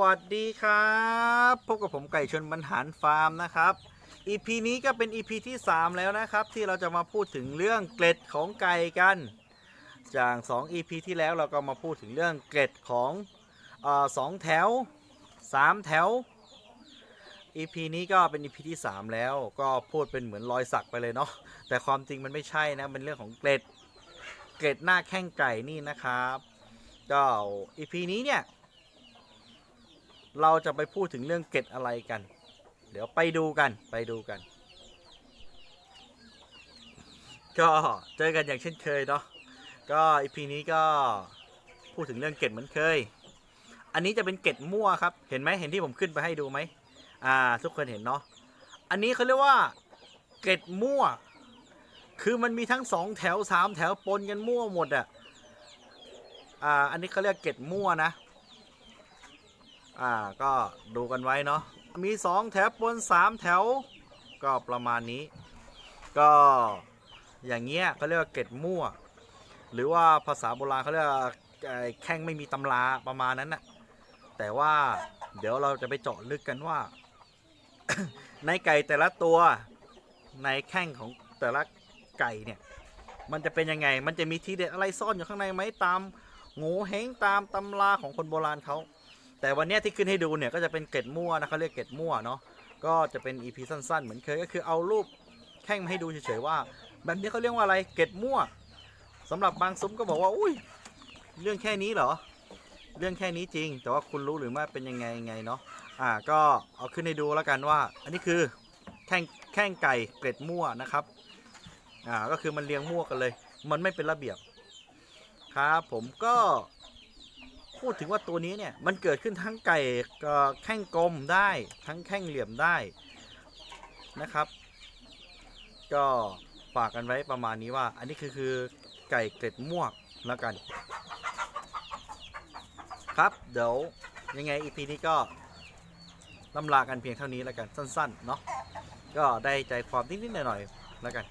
วัสดีครับพบกับผมไก่ชนบรรหารฟาร์มนะครับ EP นี้ก็เป็น EP ที่ 3 แล้วนะครับ ที่เราจะมาพูดถึงเรื่องเกล็ดของไก่กัน จาก 2 EP ที่แล้วเราก็มาพูดถึงเรื่องเกล็ดของออสองแถว 3 แถว EP นี้ก็เป็น EP ที่ 3 แล้วก็พูดเป็นเหมือนรอยสักไปเลยเนาะแต่ความจริงมันไม่ใช่นะเป็นเรื่องของเกล็ด เกล็ดหน้าแข้งไก่นี่นะครับก็ EP นี้เนี่ย เราจะไปพูดถึงเรื่องเกร็ดอะไรกัน เดี๋ยวไปดูกันไปดูกัน ก็เจอกันอย่างเช่นเคยเนาะก็อีพีนี้ก็พูดถึงเรื่องเกร็ดเหมือนเคย อันนี้จะเป็นเกร็ดมั่วครับ เห็นไหมเห็นที่ผมขึ้นไปให้ดูไหมอ่า ทุกคนเห็นเนาะอันนี้เขาเรียกว่าเกร็ดมั่ว คือมันมีทั้งสองแถวสามแถวปนกันมั่วหมดอะอ่าอันนี้เขาเรียกเกร็ดมั่วนะ อ่าก็ดูกันไว้เนาะมี 2 แถวบน 3 แถว ก็ประมาณนี้ ก็อย่างเงี้ยเขาเรียกว่าเกร็ดมั่ว หรือว่าภาษาโบราณเขาเรียกว่าแข้งไม่มีตำราประมาณนั้นนะแต่ว่าเดี๋ยวเราจะไปเจาะลึกกันว่า ในไก่แต่ละตัวในแข้งของแต่ละไก่เนี่ย มันจะเป็นยังไง มันจะมีทีเด็ดอะไรซ่อนอยู่ข้างในไหมตามโง่เฮงตามตำราของคนโบราณเขา แต่วันนี้ที่ขึ้นให้ดูเนี่ยก็จะเป็นเกร็ดมั่วนะเขาเรียกเกร็ดมั่วเนาะก็จะเป็น EP สั้นๆ เหมือนเคยก็คือเอารูปแข้งมาให้ดูเฉยๆว่า แบบนี้เขาเรียกว่าอะไรเกร็ดมั่วสำหรับบางซุ้มก็บอกว่าอุ้ยเรื่องแค่นี้เหรอ เรื่องแค่นี้จริง แต่ว่าคุณรู้หรือไม่เป็นยังไงยังไงเนาะอ่าก็เอาขึ้นให้ดูแล้วกันว่า อันนี้คือแข้งแข้งไก่เกร็ดมั่วนะครับอ่าก็คือมันเรียงมั่วกันเลย มันไม่เป็นระเบียบครับผมก็ พูดถึงว่าตัวนี้เนี่ยมันเกิดขึ้นทั้งไก่ก็แข้งกลมได้ทั้งแข้งเหลี่ยมได้นะครับ ก็ฝากกันไว้ประมาณนี้ว่า อันนี้คือคือไก่เกล็ดม่วงแล้วกัน ครับเดี๋ยวยังไงอีพีนี้ก็ล่ำลากันเพียงเท่านี้แล้วกันสั้นๆเนาะก็ได้ใจความนิดๆหน่อยๆแล้วกัน